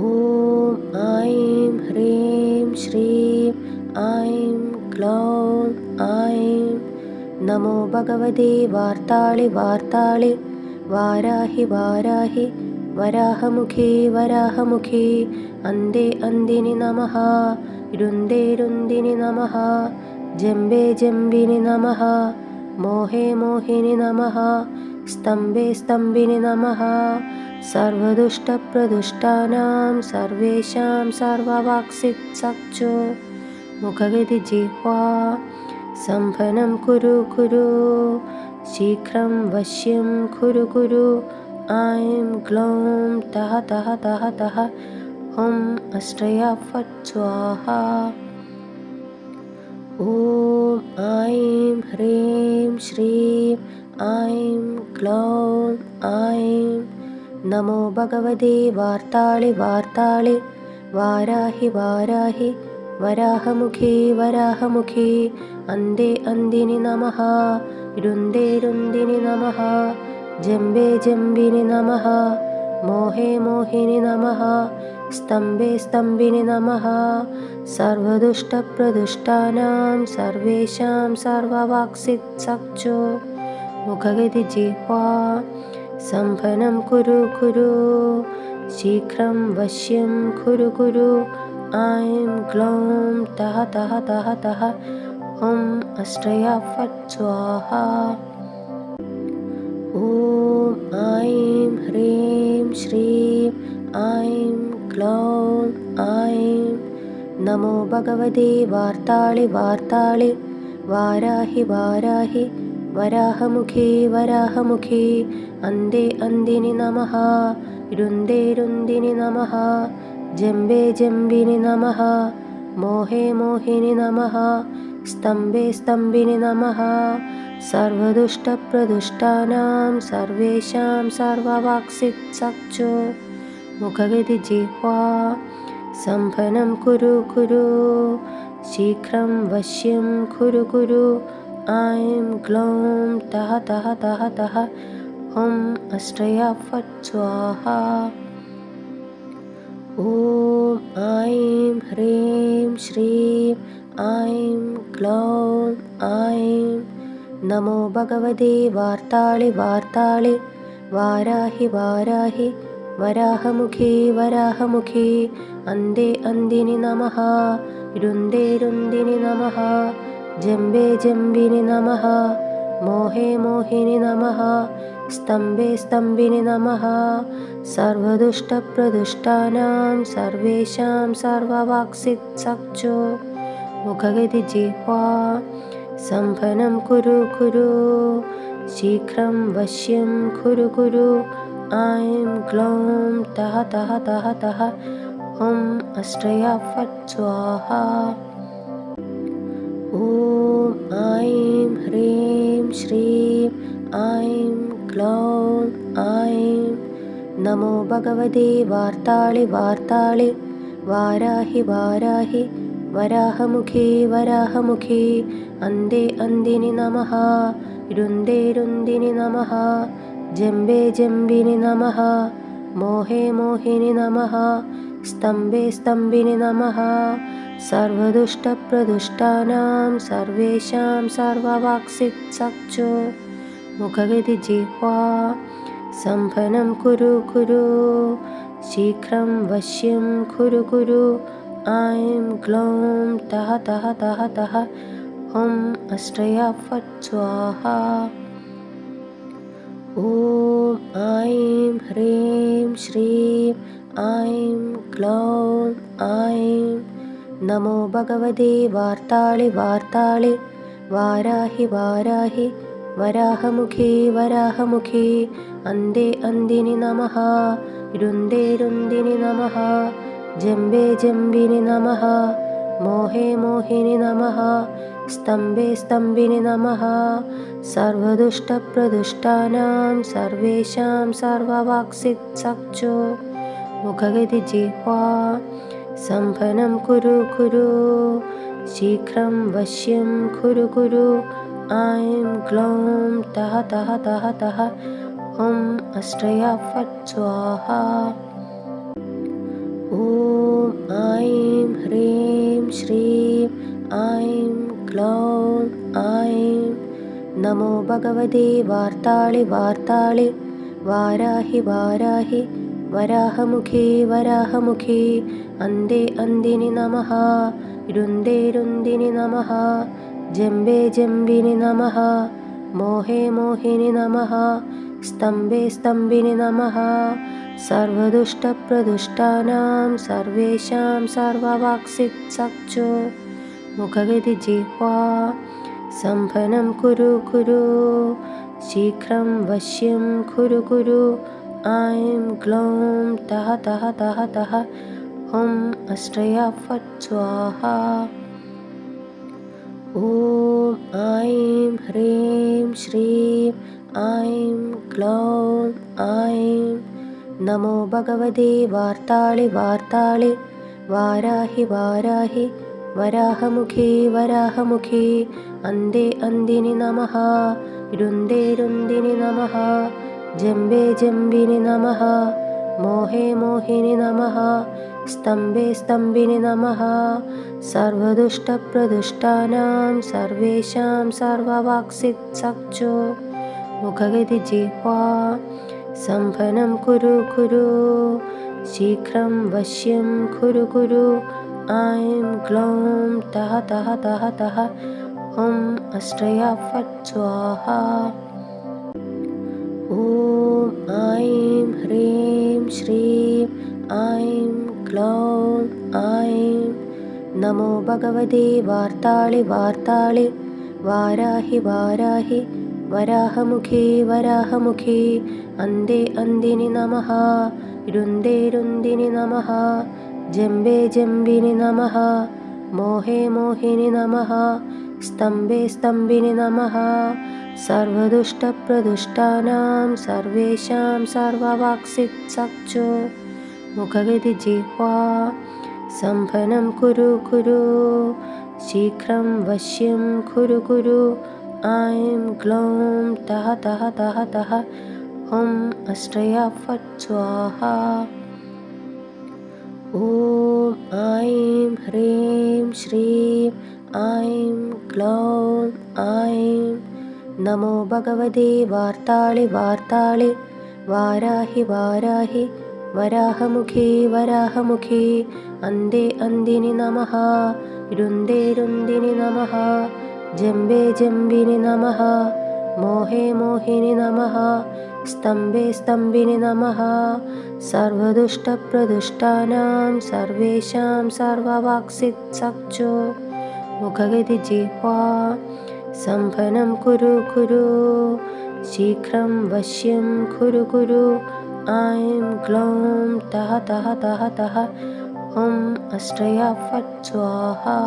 ഓം ഐം ഹ്രീം ശ്രീം ഐം ക്ലൗം ഐം നമോ ഭഗവതി വാർത്താളി വാർത്താളി വാരാഹി വാരാഹി വരാഹമുഖി വരാഹമുഖി അന്തേ അന്തിനി നമ രുന്തേ രുന്ദിനി നമ ജംബേ ജംബിനി നമ മോഹേ മോഹിനി നമ സ്തംഭേ സ്തംഭിനി നമ सर्वदुष्टप्रदुष्टानां सर्वेषां सर्ववाक्सित्सक्षो मुखगतिजिह्वा सम्भनं कुरु कुरु। शीघ्रं वश्यं कुरु कुरु। ऐं ग्लौं तः तः तः तः हुम् अष्टया फट् स्वाहा ॐ ऐं ह्रीं श्रीं। ऐं क्लौं ऐं നമോ ഭഗവതേ വാർത്താളി വാർത്താളി വാരാഹി വാരാഹി വരാഹമുഖേ വരാഹമുഖേ അന്തേ അന്തിനി നമ രുന്തേ രുന്ദിനി നമ ജംബേ ജംബിനി നമ മോഹേ മോഹിനി നമ സ്തംഭേ സ്തംഭിനി നമ സർവദുഷ്ടപ്രദുഷ്ടാനാം സർവേഷാം സർവവാക്സി സക്ഷോ മുഖഗതി ജീഹ്വാ सम्भनं कुरु कुरु शीघ्रं वश्यं कुरु कुरु ऐं ग्लौं तः तः तः तः हुम् अष्टया फट् स्वाहा ॐ ऐं ह्रीं श्रीं ऐं क्लौं ऐं नमो भगवते वार्ताळि वार्ताळि वाराहि वाराहि വരാഹമുഖേ വരാഹമുഖേ അന്തേ അന്തിനി നമ രുന്തേ രുന്തിനി നമ ജംബേ ജംബിനി നമ മോഹേ മോഹിനി നമ സ്തംഭേ സ്തംഭിനി നമ സർവദുഷ്ടപ്രദുഷ്ടാനാം സർവേഷാം സർവവാക്സിക്സക്ഷോ മുഖഗതി ജിഹ്വാ സംഭനം കുരു കുരു ശീഘ്രം വശ്യം കുരു കുരു ऐं ग्लौं तः तः तः तः हुम् अष्टया फट् स्वाहा ॐ ऐं ह्रीं श्रीं ऐं क्लौं ऐं नमो भगवते वार्ताळि वार्ताळि वाराहि वाराहि वराहमुखी वराहमुखी अन्धे अन्दिनि नमः रुन्दे रुन्दिनि नमः जम्बे जम्बिनि नमः मोहे मोहिनि नमः स्तम्भे स्तम्भिनि नमः। सर्वदुष्टप्रदुष्टानां सर्वेषां सर्ववाक्सित्सक्षो मुखगतिजिह्वा सम्भनं कुरु कुरु। शीघ्रं वश्यं कुरु कुरु। ऐं ग्लौं तः तः तः तः हुम् अष्टया फट् स्वाहा ഐം ഹ്രീം ശ്രീം ഐം ക്ലൗം ഐം നമോ ഭഗവതി വാർത്താളി വാർത്താളി വാരാഹി വാരാഹി വരാഹമുഖി വരാഹമുഖി അന്തേ അന്തിനി നമ രുന്തേ രുന്ദിനി നമ ജംബേ ജംബിനി നമ മോഹേ മോഹിനി നമ സ്തംഭേ സ്തംഭിനി നമ सर्वदुष्टप्रदुष्टानां सर्वेषां सर्ववाक्सित्सक्षो मुखगतिजिह्वा सम्भनं कुरु कुरु शीघ्रं वश्यं कुरु कुरु ऐं ग्लौं तः तः तः तः हुम् अष्टया फट् स्वाहा ॐ ऐं ह्रीं श्रीं ऐं क्लौं ऐं നമോ ഭഗവതേ വാർത്താളി വാർത്താളി. വാരാഹി വാരാഹി. വരാഹമുഖേ വരാഹമുഖേ. അന്തേ അന്തിനി നമ. രുന്ദേ രുന്ദിനി നമ. ജംബേ ജംബിനി നമ. മോഹേ മോഹിനി നമ. സ്തംഭേ സ്തംഭിനി നമ. സർവദുഷ്ടപ്രദുഷ്ടാനാം സർവേഷാം സർവവാക്സിത് സക്ഷോ മുഖഗതി ജിഹ്വാ. म्भनं कुरु कुरु शीघ्रं वश्यं कुरु कुरु ऐं ग्लौं तः तः तः तः ॐ अष्टया फट् स्वाहा ॐ ऐं ह्रीं श्रीं ऐं ग्लौं ऐं नमो भगवते वार्ताळि वार्ताळि वाराहि वाराहि വരാഹമുഖേ വരാഹമുഖേ. അന്തേ അന്തിനി നമ രുന്തേ രുന്ദിനി നമ ജംബേ ജംബിനി നമ മോഹേ മോഹിനി നമ സ്തംഭേ സ്തംഭിനി നമ സർവദുഷ്ടപ്രദുഷ്ടാനാം സർവേഷാം സർവവാക്സിത് സക്ഷു മുഖഗതി ജിഹ്വാ. സംഭനം കുരു കുരു. ശീഘ്രം വശ്യം കുരു കുരു. ऐं ग्लौं तः तः तः तः ॐ अष्टया फट् स्वाहा ॐ ऐं ह्रीं श्रीं ऐं ग्लौं ऐं नमो भगवते वार्ताळि वार्ताळि वाराहि वाराहि वराहमुखी वराहमुखी अन्धे अन्दिनि नमः रुन्दे रुन्दिनि नमः ജംബേ ജംബിനി നമ. മോഹേ മോഹിനി നമ. സ്തംഭേ സ്തംഭിനി നമ. സർവദുഷ്ടപ്രദുഷ്ടാനാം സർവേഷാം സർവവാക്സി സക്ഷോ മുഖഗതി ജിഹ്വാ. സംഭനം കുരു കുരു. ശീഘ്രം വശ്യം കുരു കുരു. ഐം ഗ്ലൗം തഹ തഹ തഹ തഹ. ഓം അശ്രയ ഫറ്റ് സ്വാഹ ഓം ഐം ഹ്രീം ശ്രീം ഐം ക്ലൗം ഐം നമോ ഭഗവതേ വാർത്താളി വാർത്താളി വാരാഹി വാരാഹി വരാഹമുഖേ വരാഹമുഖേ അന്തേ അന്തിനി നമ രുന്ദേ രുന്ദിനി നമ ജംബേ ജംബിനി നമ മോഹേ മോഹിനി നമ സ്തംഭേ സ്തംഭിനി നമ सर्वदुष्टप्रदुष्टानां सर्वेषां सर्ववाक्सित्सक्षो मुखगतिजिह्वा सम्भनं कुरु कुरु शीघ्रं वश्यं कुरु कुरु ऐं ग्लौं तः तः तः तः ॐ अष्टया फट् स्वाहा ॐ ऐं ह्रीं श्रीं ऐं ग्लौं ऐं നമോ ഭഗവതേ വാർത്താളി വാർത്താളി. വാരാഹി വാരാഹി. വരാഹമുഖേ വരാഹമുഖേ. അന്തേ അന്തിനി നമ. രുന്ദേ രുന്ദിനി നമ. ജംബേ ജംബിനി നമ. മോഹേ മോഹിനി നമ. സ്തംഭേ സ്തംഭിനി നമ. സർവദുഷ്ടപ്രദുഷ്ടാനാം സർവേഷാം സർവവാക്സിക്സക്ഷോ മുഖഗതി ജിഹ്വാ. सम्भनं कुरु कुरु शीघ्रं वश्यं कुरु कुरु ऐं ग्लौं तः तः तः तः ॐ अष्टया फट् स्वाहा